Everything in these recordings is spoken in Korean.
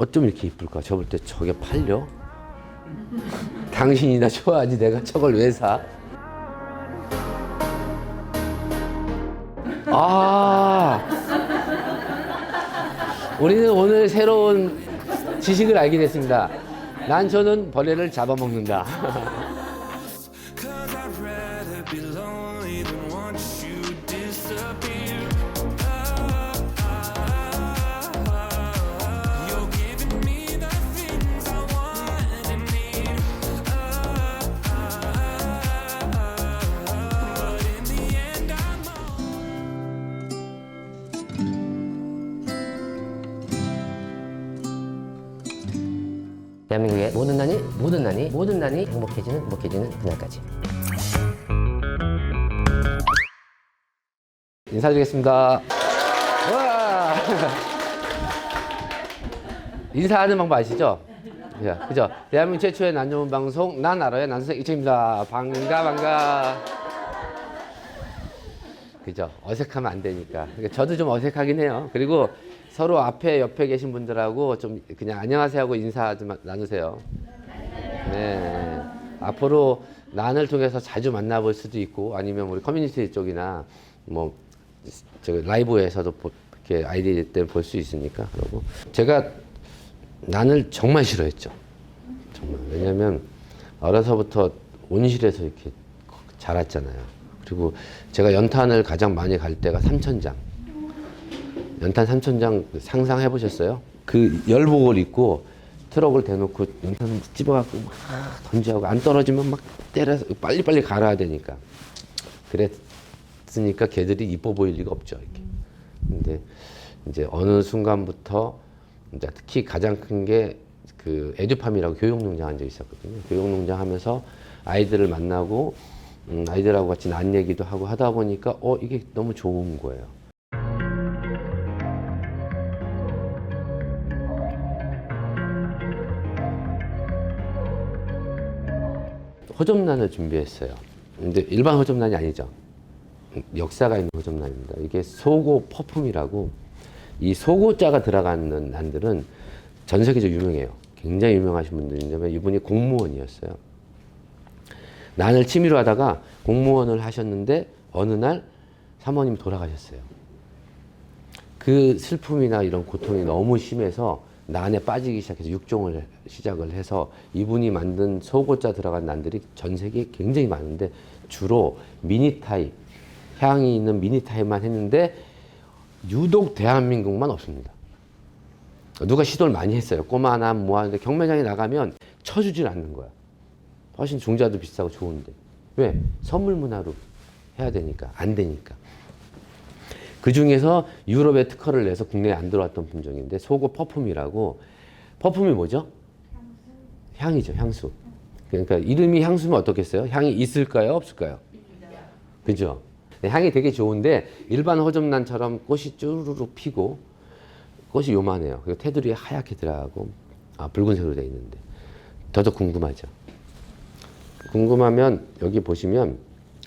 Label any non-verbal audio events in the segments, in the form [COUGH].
어쩜 이렇게 이쁠까? 저볼때 저게 팔려? 당신이나 좋아하지 내가 저걸 왜 사? 아 우리는 오늘 새로운 지식을 알게 됐습니다. 난 저는 벌레를 잡아먹는다. [LAUGHS] 대한민국의 모든 난이 모든 난이 모든 난이 행복해지는 행복해지는 그날까지 인사드리겠습니다. 와! [LAUGHS] 인사하는 방법 아시죠? 그죠? 그죠? 대한민국 최초의 난좋은 방송 난 알아요 난선생 이채입니다. 반가 반가. 그죠? 어색하면 안 되니까. 그러니까 저도 좀 어색하긴 해요. 그리고 서로 앞에 옆에 계신 분들하고 좀 그냥 안녕하세요 하고 인사 좀 나누세요. 네. 앞으로 난을 통해서 자주 만나볼 수도 있고 아니면 우리 커뮤니티 쪽이나 뭐저 라이브에서도 보- 이렇게 아이디 때문에 볼수 있으니까 그러고 제가 난을 정말 싫어했죠. 정말 왜냐하면 어려서부터 온실에서 이렇게 자랐잖아요. 그리고 제가 연탄을 가장 많이 갈 때가 삼천장. 연탄 삼천장 상상해 보셨어요? 그 열복을 입고 트럭을 대놓고 연탄 집어갖고 막 던지하고 안 떨어지면 막 때려서 빨리빨리 갈아야 되니까 그랬으니까 걔들이 이뻐 보일 리가 없죠 이렇게. 근데 이제 어느 순간부터 이제 특히 가장 큰 게 그 에듀팜이라고 교육농장 한 적이 있었거든요. 교육농장 하면서 아이들을 만나고 음, 아이들하고 같이 난 얘기도 하고 하다 보니까 어 이게 너무 좋은 거예요. 호접란을 준비했어요. 근데 일반 호접란이 아니죠. 역사가 있는 호접란입니다. 이게 소고 퍼품이라고 이 소고자가 들어가는 난들은 전 세계적으로 유명해요. 굉장히 유명하신 분들인데 이분이 공무원이었어요. 난을 취미로 하다가 공무원을 하셨는데 어느 날 사모님 돌아가셨어요. 그 슬픔이나 이런 고통이 너무 심해서 난에 빠지기 시작해서 육종을 시작을 해서 이분이 만든 소고자 들어간 난들이 전 세계에 굉장히 많은데 주로 미니 타입, 향이 있는 미니 타입만 했는데 유독 대한민국만 없습니다. 누가 시도를 많이 했어요. 꼬마남 뭐 하는데 경매장에 나가면 쳐주질 않는 거야. 훨씬 종자도 비싸고 좋은데. 왜? 선물 문화로 해야 되니까. 안 되니까. 그 중에서 유럽에 특허를 내서 국내에 안 들어왔던 품종인데 소고 퍼퓸이라고 퍼퓸이 뭐죠? 향이죠, 향수. 그러니까 이름이 향수면 어떻겠어요? 향이 있을까요, 없을까요? 그죠? 네, 향이 되게 좋은데 일반 호접란처럼 꽃이 쭈루룩 피고 꽃이 요만해요. 그리고 테두리에 하얗게 들어가고 아, 붉은색으로 되어 있는데 더더 궁금하죠. 궁금하면 여기 보시면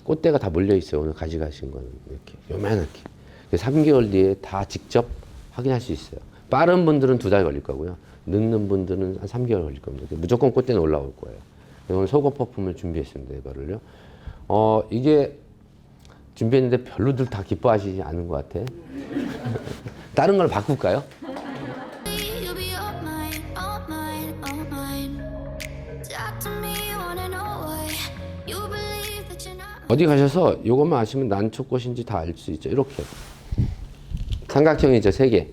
꽃대가 다 몰려 있어요. 오늘 가져가신 거는 이렇게 요만하게. 3개월 뒤에 다 직접 확인할 수 있어요. 빠른 분들은 두 달 걸릴 거고요. 늦는 분들은 한 3개월 걸릴 겁니다. 무조건 꽃대는 올라올 거예요. 오늘 속옷 퍼품을 준비했습니다. 이거를요. 어, 이게 준비했는데 별로들 다 기뻐하시지 않은 것 같아. [LAUGHS] 다른 걸 바꿀까요? 어디 가셔서 이것만 아시면 난 초꽃인지 다 알 수 있죠. 이렇게. 삼각형이죠. 세 개.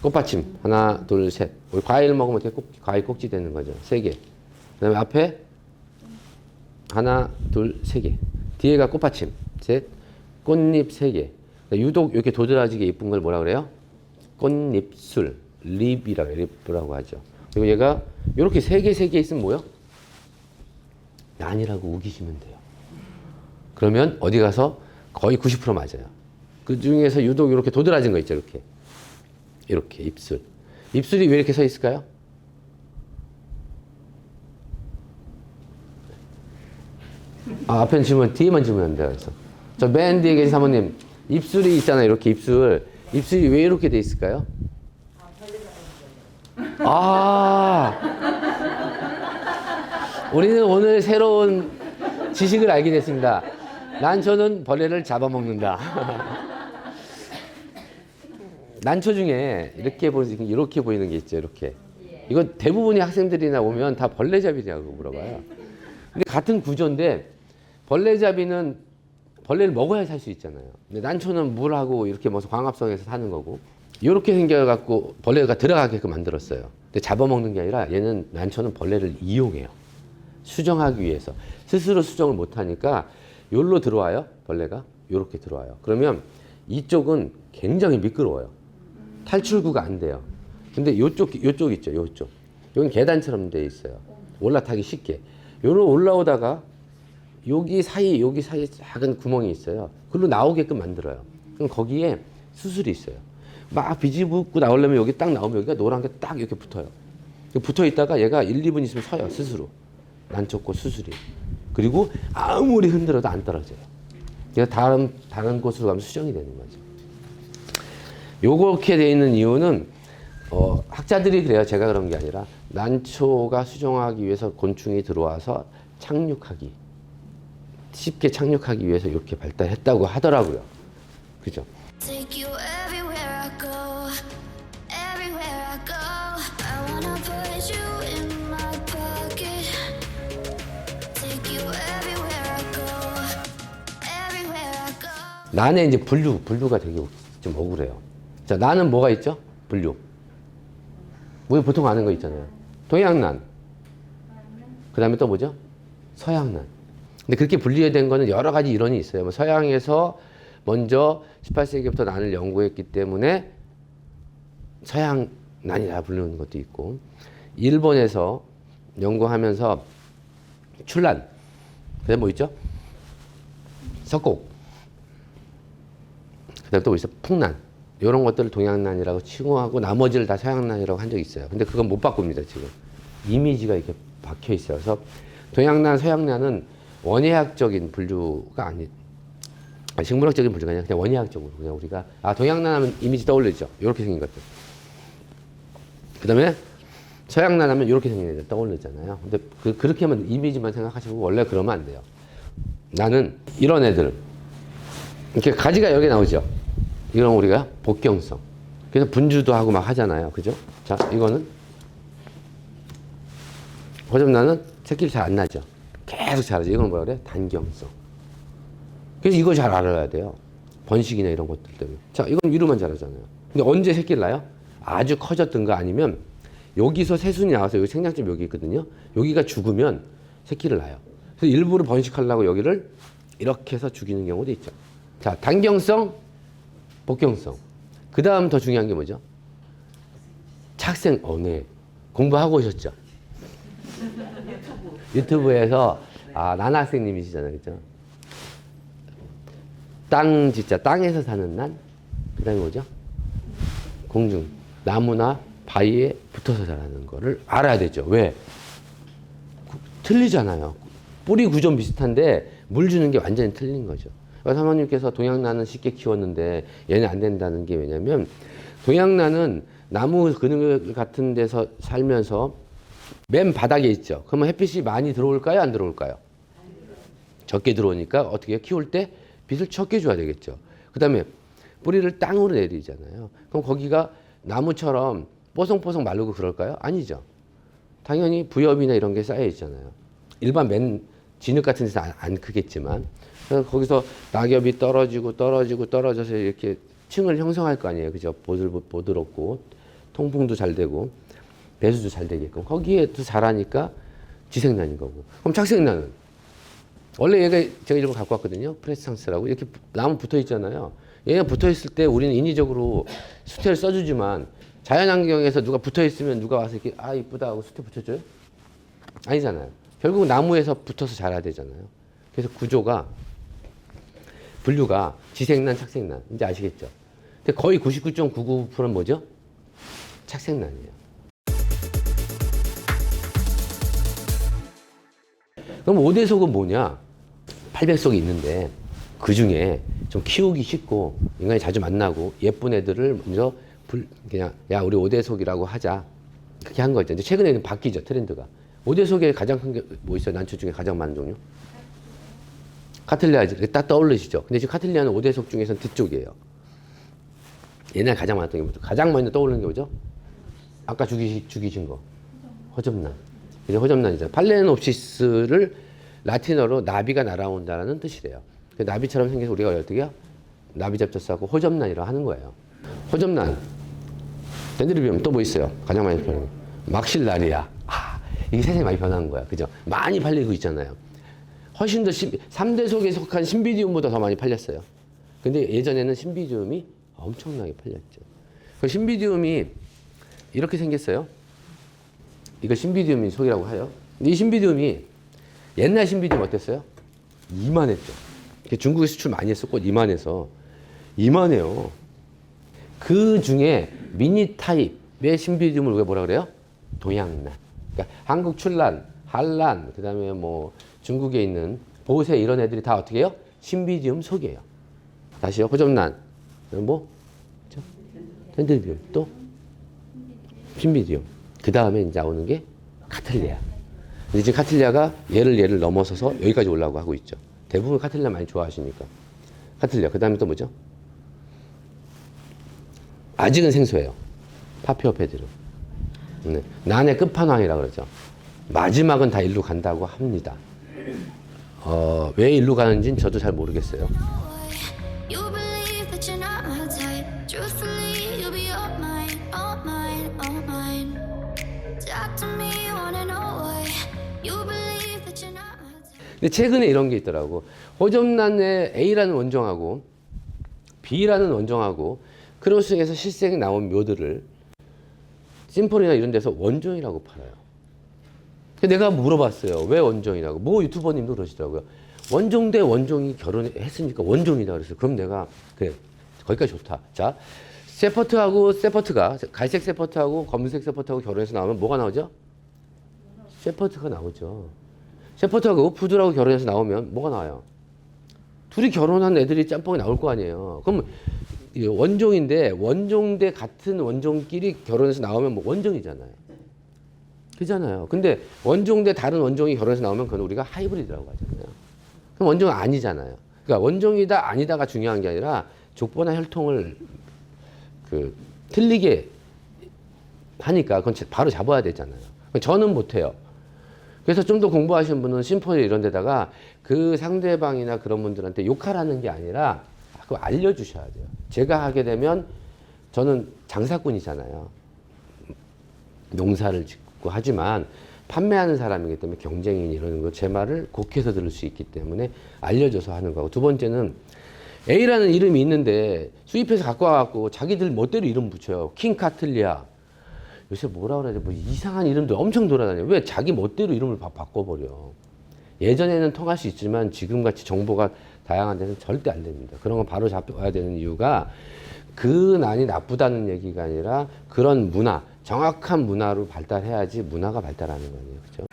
꽃받침. 하나, 둘, 셋. 우리 과일 먹으면 이렇게 꼭, 과일 꼭지 되는 거죠. 세 개. 그 다음에 앞에 하나, 둘, 세 개. 뒤에가 꽃받침. 셋. 꽃잎 세 개. 유독 이렇게 도드라지게 예쁜 걸 뭐라 그래요? 꽃잎술. 립이라고, 립이라고 하죠. 그리고 얘가 이렇게 세 개, 세 개 있으면 뭐요? 난이라고 우기시면 돼요. 그러면 어디 가서 거의 90% 맞아요. 그 중에서 유독 이렇게 도드라진 거 있죠, 이렇게. 이렇게 입술. 입술이 왜 이렇게 서 있을까요? 아, 앞에는 질문, 뒤에만 질문한다 그래서. 저 맨 뒤에 계신 사모님, 입술이 있잖아요, 이렇게 입술. 입술이 왜 이렇게 돼 있을까요? 아. 우리는 오늘 새로운 지식을 알게 됐습니다. 난초는 벌레를 잡아먹는다. [LAUGHS] 난초 중에 이렇게 보이는 이렇게 보이는 게 있죠. 이렇게. 이거 대부분의 학생들이나 오면 다 벌레잡이냐고 물어봐요. 근데 같은 구조인데 벌레잡이는 벌레를 먹어야 살 수 있잖아요. 근데 난초는 물하고 이렇게 뭐 광합성에서 사는 거고 이렇게 생겨갖고 벌레가 들어가게끔 만들었어요. 근데 잡아먹는 게 아니라 얘는 난초는 벌레를 이용해요. 수정하기 위해서 스스로 수정을 못하니까 여기로 들어와요. 벌레가 이렇게 들어와요. 그러면 이쪽은 굉장히 미끄러워요. 탈출구가 안 돼요. 근데 이쪽 요쪽 있죠. 요쪽. 여기 계단처럼 돼 있어요. 올라타기 쉽게. 요로 올라오다가 여기 사이 여기 사이 작은 구멍이 있어요. 그걸로 나오게끔 만들어요. 그럼 거기에 수술이 있어요. 막 비집고 나오려면 여기 딱 나오면 여기가 노란 게 딱 이렇게 붙어요. 붙어 있다가 얘가 1, 2분 있으면 서요 스스로. 난초꽃 수술이. 그리고 아무리 흔들어도 안 떨어져요. 얘가 다른 다른 곳으로 가면 수정이 되는 거죠. 요렇게 돼 있는 이유는 어, 학자들이 그래요. 제가 그런 게 아니라 난초가 수정하기 위해서 곤충이 들어와서 착륙하기 쉽게 착륙하기 위해서 이렇게 발달했다고 하더라고요. 그죠? 난에 이제 분류, 분류가 되게 좀 억울해요. 자, 나는 뭐가 있죠? 분류. 우리 보통 아는 거 있잖아요. 동양난. 그 다음에 또 뭐죠? 서양난. 근데 그렇게 분리된 거는 여러 가지 이론이 있어요. 뭐 서양에서 먼저 18세기부터 난을 연구했기 때문에 서양난이라 부르는 것도 있고, 일본에서 연구하면서 출란. 그 다음에 뭐 있죠? 석곡. 그 다음 또 있어 풍난 이런 것들을 동양난이라고 칭호하고 나머지를 다 서양난이라고 한 적이 있어요. 근데 그건 못 바꿉니다 지금 이미지가 이렇게 박혀 있어요. 그래서 동양난, 서양난은 원예학적인 분류가 아니 아, 식물학적인 분류가 아니라 그냥 원예학적으로 그냥 우리가 아 동양난 하면 이미지 떠올리죠. 이렇게 생긴 것들. 그다음에 서양난 하면 이렇게 생긴 애들 떠올리잖아요. 근데 그, 그렇게 하면 이미지만 생각하시고 원래 그러면 안 돼요. 나는 이런 애들 이렇게 가지가 여기 나오죠. 이건 우리가 복경성. 그래서 분주도 하고 막 하잖아요. 그죠? 자, 이거는 호접나는 새끼를 잘 안 나죠. 계속 자라죠. 이건 뭐라 그래? 단경성. 그래서 이거 잘 알아야 돼요. 번식이나 이런 것들 때문에. 자, 이건 위로만 자라잖아요. 근데 언제 새끼를 낳아요? 아주 커졌든가 아니면 여기서 새순이 나와서 여기 생장점 여기 있거든요. 여기가 죽으면 새끼를 낳아요. 그래서 일부러 번식하려고 여기를 이렇게 해서 죽이는 경우도 있죠. 자, 단경성, 복경성. 그 다음 더 중요한 게 뭐죠? 착생, 어, 네. 공부하고 오셨죠? 유튜브에서, 아, 난학생님이시잖아요. 그죠? 땅, 진짜, 땅에서 사는 난? 그 다음에 뭐죠? 공중, 나무나 바위에 붙어서 자라는 거를 알아야 되죠. 왜? 구- 틀리잖아요. 뿌리 구조 비슷한데 물 주는 게 완전히 틀린 거죠. 사모님께서 동양나는 쉽게 키웠는데 얘는 안 된다는 게 왜냐면 동양나는 나무 그늘 같은 데서 살면서 맨 바닥에 있죠. 그러면 햇빛이 많이 들어올까요? 안 들어올까요? 적게 들어오니까 어떻게? 키울 때 빛을 적게 줘야 되겠죠. 그 다음에 뿌리를 땅으로 내리잖아요. 그럼 거기가 나무처럼 뽀송뽀송 마르고 그럴까요? 아니죠. 당연히 부엽이나 이런 게 쌓여 있잖아요. 일반 맨 진흙 같은 데서 안, 안 크겠지만 거기서 낙엽이 떨어지고 떨어지고 떨어져서 이렇게 층을 형성할 거 아니에요. 그죠? 보들, 보드럽고 통풍도 잘 되고 배수도 잘 되게끔 거기에도 자라니까 지생난인 거고 그럼 착생난은 원래 얘가 제가 거 갖고 왔거든요. 프레스상스라고 이렇게 나무 붙어 있잖아요. 얘가 붙어 있을 때 우리는 인위적으로 수태를 써주지만 자연환경에서 누가 붙어 있으면 누가 와서 이렇게 아 이쁘다 하고 수태 붙여줘요? 아니잖아요. 결국 나무에서 붙어서 자라야 되잖아요. 그래서 구조가 분류가 지생난, 착생난 이제 아시겠죠? 근데 거의 99.99%는 뭐죠? 착생난이에요. 그럼 5대 속은 뭐냐? 800속이 있는데 그 중에 좀 키우기 쉽고 인간이 자주 만나고 예쁜 애들을 먼저 불, 그냥 야 우리 5대 속이라고 하자 그렇게 한 거죠. 최근에는 바뀌죠 트렌드가. 5대 속에 가장 큰 게 뭐 있어요? 난초 중에 가장 많은 종류? 카틀리아 딱 떠올리시죠. 근데 지금 카틀리아는 5대 속 중에서는 뒤쪽이에요. 옛날 가장 많았던 게 뭐죠? 가장 먼저 떠오르는 게 뭐죠? 아까 죽이, 죽이신 거. 허접난. 이제 허접난이죠. 팔레노옵시스를 라틴어로 나비가 날아온다라는 뜻이래요. 그 나비처럼 생겨서 우리가 어떻게요? 나비 잡자싸고 호접난이라고 하는 거예요. 호접난. 덴드리비움 또 뭐 있어요? 가장 많이 팔리는 거. 막실라리아. 아, 이게 세상이 많이 변한 거야. 그죠? 많이 팔리고 있잖아요. 훨씬 더 신, 3대 속에 속한 신비디움보다 더 많이 팔렸어요. 근데 예전에는 신비디움이 엄청나게 팔렸죠. 그 신비디움이 이렇게 생겼어요. 이거 신비디움이 속이라고 해요. 이 신비디움이 옛날 신비디움 어땠어요? 이만했죠. 중국에 수출 많이 했었고 이만해서 이만해요. 그 중에 미니 타입의 신비디움을 우리가 뭐라 그래요? 동양난. 그러니까 한국 출란, 한란, 그다음에 뭐 중국에 있는 보세 이런 애들이 다 어떻게 해요? 신비디움 속이에요. 다시요. 호접난. 뭐? 그죠? 텐들비움. 또? 신비디움. 그 다음에 이제 나오는 게 카틀리아. 근데 지금 카틀리아가 얘를 얘를 넘어서서 여기까지 올라오고 하고 있죠. 대부분 카틀리아 많이 좋아하시니까. 카틀리아. 그 다음에 또 뭐죠? 아직은 생소해요. 파피오페드름. 네. 난의 끝판왕이라 그러죠. 마지막은 다 일로 간다고 합니다. 어, 왜 일로 가는지는 저도 잘 모르겠어요. 근데 최근에 이런 게 있더라고. 호접란의 A라는 원종하고 B라는 원종하고 크로스에서 실생이 나온 묘들을 심포니나 이런 데서 원종이라고 팔아요. 내가 물어봤어요. 왜 원종이라고? 뭐 유튜버님도 그러시더라고요. 원종 대 원종이 결혼했으니까 원종이다 그랬어요. 그럼 내가 그래 거기까지 좋다. 자 세퍼트하고 세퍼트가 갈색 세퍼트하고 검은색 세퍼트하고 결혼해서 나오면 뭐가 나오죠? 세퍼트가 나오죠. 세퍼트하고 푸드라고 결혼해서 나오면 뭐가 나와요? 둘이 결혼한 애들이 짬뽕이 나올 거 아니에요. 그럼 이 원종인데 원종 대 같은 원종끼리 결혼해서 나오면 뭐 원종이잖아요. 그잖아요. 근데 원종 대 다른 원종이 결혼해서 나오면 그건 우리가 하이브리드라고 하잖아요. 그럼 원종은 아니잖아요. 그러니까 원종이다 아니다가 중요한 게 아니라 족보나 혈통을 그 틀리게 하니까 그건 바로 잡아야 되잖아요. 저는 못해요. 그래서 좀 더 공부하시는 분은 심포니 이런 데다가 그 상대방이나 그런 분들한테 욕하라는 게 아니라 그거 알려주셔야 돼요. 제가 하게 되면 저는 장사꾼이잖아요. 농사를 짓고 하지만 판매하는 사람이기 때문에 경쟁인 이러는 거 제 말을 곡해서 들을 수 있기 때문에 알려줘서 하는 거고 두 번째는 A라는 이름이 있는데 수입해서 갖고 와갖고 자기들 멋대로 이름 붙여요. 킹 카틀리아. 요새 뭐라 그래야 돼? 뭐 이상한 이름들 엄청 돌아다녀요. 왜 자기 멋대로 이름을 바, 바꿔버려. 예전에는 통할 수 있지만 지금같이 정보가 다양한 데는 절대 안 됩니다. 그런 건 바로 잡아야 되는 이유가 그 난이 나쁘다는 얘기가 아니라 그런 문화, 정확한 문화로 발달해야지 문화가 발달하는 거 아니에요. 그죠?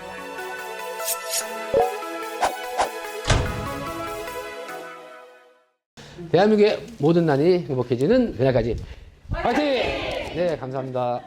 대한민국의 모든 난이 행복해지는 그날까지 화이팅! 네, 감사합니다.